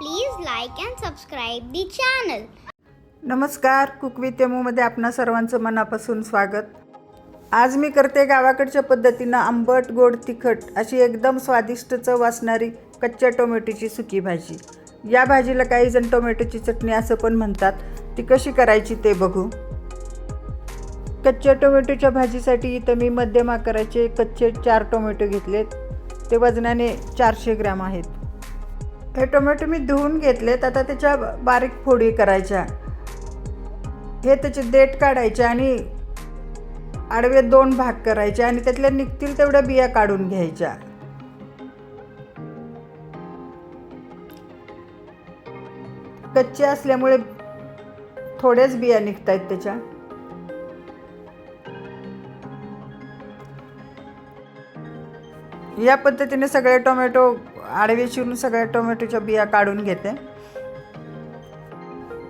Please like and subscribe the channel नमस्कार cook with यमूमध्ये आपणा सर्वांचं मनापासून स्वागत. आज मी करते गावाकडच्या पद्धतीनं आंबट गोड तिखट अशी एकदम स्वादिष्ट चव असणारी कच्च्या टोमॅटोची सुकी भाजी. या भाजीला काही जण टोमॅटोची चटणी असं पण म्हणतात. ती कशी करायची ते बघू. कच्च्या टोमॅटोच्या भाजीसाठी इथं मी मध्यम आकाराचे कच्चे चार टोमॅटो घेतलेत. ते वजनाने चारशे ग्रॅम आहेत. हे टोमॅटो मी धुवून घेतलेत आता त्याच्या बारीक फोडी करायच्या. हे त्याचे देठ काढायचे आणि आडवे दोन भाग करायचे आणि त्यातल्या निघतील तेवढ्या बिया काढून घ्यायच्या. कच्चे असल्यामुळे थोड्याच बिया निघत आहेत त्याच्या. या पद्धतीने सगळे टोमॅटो आडवे चिरून सगळ्या टोमॅटोच्या बिया काढून घेते.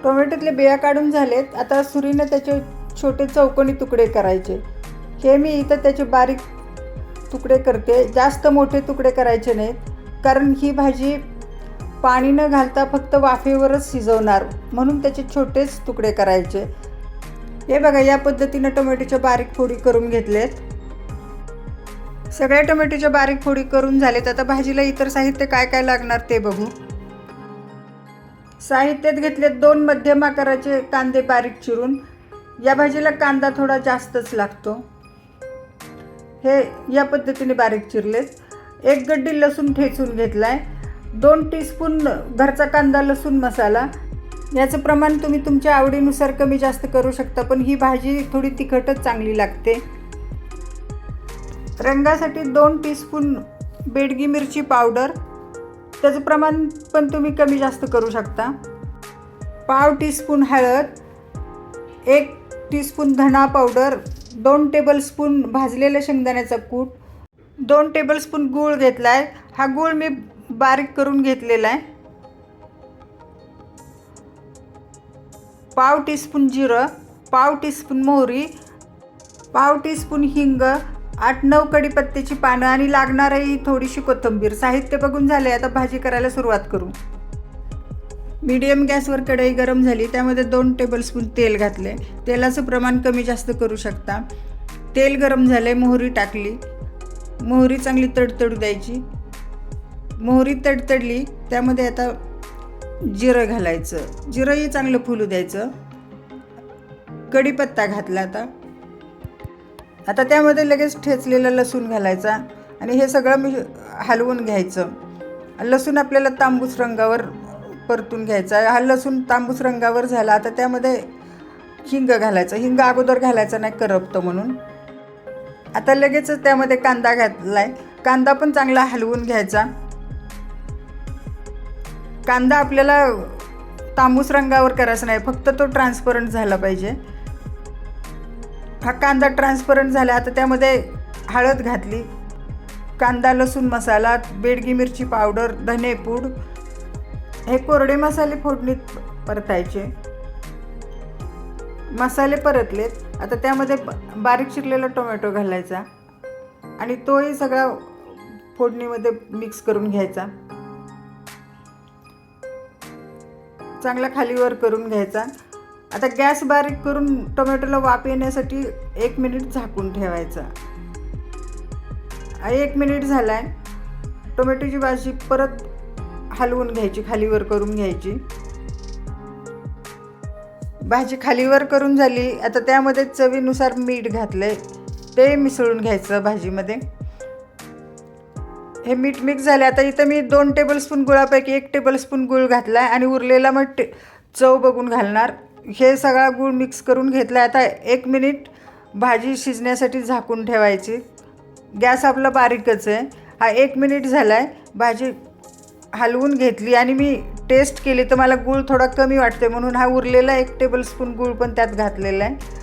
टोमॅटोतले बिया काढून झालेत. आता सुरीने त्याचे छोटे चौकोनी तुकडे करायचे. हे मी इथं त्याचे बारीक तुकडे करते. जास्त मोठे तुकडे करायचे नाहीत. कारण ही भाजी पाणी न घालता फक्त वाफेवरच शिजवणार. म्हणून त्याचे छोटेच तुकडे करायचे. हे बघा या पद्धतीनं टोमॅटोच्या बारीक फोडी करून घेतलेत. सगळ्या टोमॅटोच्या बारीक फोडी करून झालेत. आता भाजीला इतर साहित्य काय काय लागणार ते बघू. साहित्यात घेतलेत दोन मध्यम आकाराचे कांदे बारीक चिरून. या भाजीला कांदा थोडा जास्तच लागतो. हे या पद्धतीने बारीक चिरलेत. एक गड्डी लसूण ठेचून घेतला आहे दोन टीस्पून घरचा कांदा लसूण मसाला. याचं प्रमाण तुम्ही तुमच्या आवडीनुसार कमी जास्त करू शकता पण ही भाजी थोडी तिखटच चांगली लागते. रंगासाठी दोन टीस्पून बेडगी मिरची पावडर त्याचं प्रमाण पण तुम्ही कमी जास्त करू शकता. पाव टीस्पून हळद एक टीस्पून धणा पावडर दोन टेबलस्पून भाजलेलं शेंगदाण्याचा कूट दोन टेबलस्पून गूळ घेतला आहे हा गूळ मी बारीक करून घेतलेला आहे. पाव टीस्पून जिरं पाव टीस्पून मोहरी पाव टीस्पून हिंग आठ नऊ कढीपत्त्याची पानं आणि लागणारही थोडीशी कोथिंबीर. साहित्य बघून झाले आता भाजी करायला सुरुवात करू. मीडियम गॅसवर कढई गरम झाली त्यामध्ये दोन टेबलस्पून तेल घातले तेलाचं प्रमाण कमी जास्त करू शकता. तेल गरम झाले मोहरी टाकली. मोहरी चांगली तडतडू द्यायची. मोहरी तडतडली त्यामध्ये आता जिरं घालायचं. जिरंही चांगलं फुलू द्यायचं. कढीपत्ता घातला आता. आता त्यामध्ये लगेच ठेचलेला लसूण घालायचा आणि हे सगळं मी हलवून घ्यायचं. लसूण आपल्याला तांबूस रंगावर परतून घ्यायचा. हा लसूण तांबूस रंगावर झाला आता त्यामध्ये हिंग घालायचं. हिंग अगोदर घालायचा नाही करपतं म्हणून. आता लगेचच त्यामध्ये कांदा घातला आहे कांदा पण चांगला हलवून घ्यायचा. कांदा आपल्याला तांबूस रंगावर करायचा नाही फक्त तो ट्रान्सपरंट झाला पाहिजे. हा कांदा ट्रान्सपरंट झाला आता त्यामध्ये हळद घातली. कांदा लसूण मसाला बेडगी मिरची पावडर धनेपूड हे कोरडे मसाले फोडणीत परतायचे. मसाले परतलेत. आता त्यामध्ये बारीक चिरलेला टोमॅटो घालायचा. आणि तोही सगळा फोडणीमध्ये मिक्स करून घ्यायचा. चांगला खालीवर करून घ्यायचा. आता गॅस बारीक करून टोमॅटोला वाफ येण्यासाठी एक मिनिट झाकून ठेवायचा. एक मिनिट झाला आहे टोमॅटोची भाजी परत हलवून घ्यायची खालीवर करून घ्यायची. भाजी खालीवर करून झाली. आता त्यामध्ये चवीनुसार मीठ घातलं आहे ते मिसळून घ्यायचं भाजीमध्ये. हे मीठ मिक्स झाले आता इथं मी दोन टेबलस्पून गुळापैकी एक टेबलस्पून गुळ घातला आहे आणि उरलेला मग टे चव बघून घालणार. हे सगळा गूळ मिक्स करून घेतला आता एक मिनिट भाजी शिजण्यासाठी झाकून ठेवायची. गॅस आपला बारीकच आहे. हा एक मिनिट झाला आहे भाजी हलवून घेतली आणि मी टेस्ट केली तर मला गूळ थोडा कमी वाटते म्हणून हा उरलेला एक टेबलस्पून गूळ पण त्यात घातलेला आहे.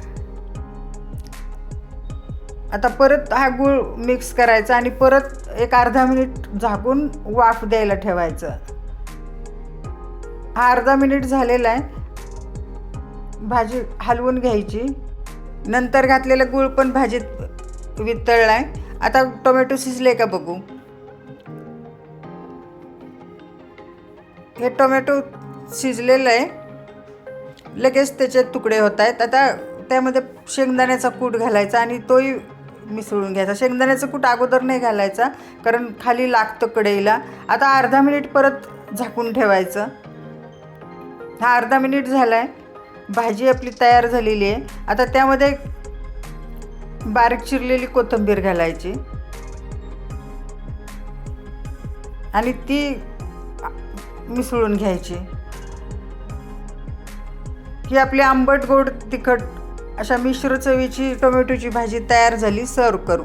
आता परत हा गूळ मिक्स करायचा आणि परत एक अर्धा मिनिट झाकून वाफ द्यायला ठेवायचं. हा अर्धा मिनिट झालेला आहे. भाजी हलवून घ्यायची. नंतर घातलेलं गूळ पण भाजीत वितळला आहे आता टोमॅटो शिजले का बघू? हे टोमॅटो शिजलेलं आहे. लगेच त्याचे तुकडे होत आहेत. आता त्यामध्ये शेंगदाण्याचा कूट घालायचा आणि तोही मिसळून घ्यायचा. शेंगदाण्याचा कूट अगोदर नाही घालायचा कारण खाली लागतं कढईला. आता अर्धा मिनिट परत झाकून ठेवायचं. हा अर्धा मिनिट झाला आहे भाजी आपली तयार झालेली आहे. आता त्यामध्ये बारीक चिरलेली कोथिंबीर घालायची. आणि ती मिसळून घ्यायची. ही आपली आंबट गोड तिखट अशा मिश्र चवीची टोमॅटोची भाजी तयार झाली सर्व करू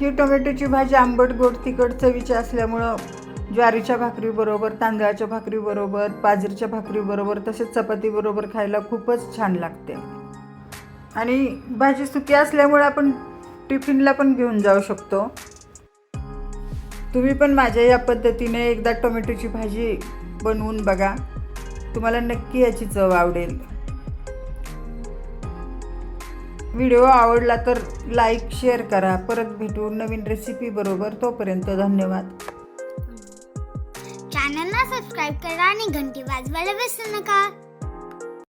ही टोमॅटोची भाजी आंबट गोड तिखट चवीची असल्यामुळं ज्वारीच्या भाकरीबरोबर तांदळाच्या भाकरीबरोबर बाजरीच्या भाकरीबरोबर तसेच चपातीबरोबर खायला खूपच छान लागते. आणि भाजी सुकी असल्यामुळे आपण टिफिनला पण घेऊन जाऊ शकतो. तुम्ही पण माझ्या या पद्धतीने एकदा टोमॅटोची भाजी बनवून बघा. तुम्हाला नक्की याची चव आवडेल. व्हिडिओ आवडला तर लाईक शेअर करा. परत भेटू नवीन रेसिपी बरोबर. तोपर्यंत धन्यवाद. चॅनलला सबस्क्राईब करा आणि घंटी वाजवायला विसरू नका.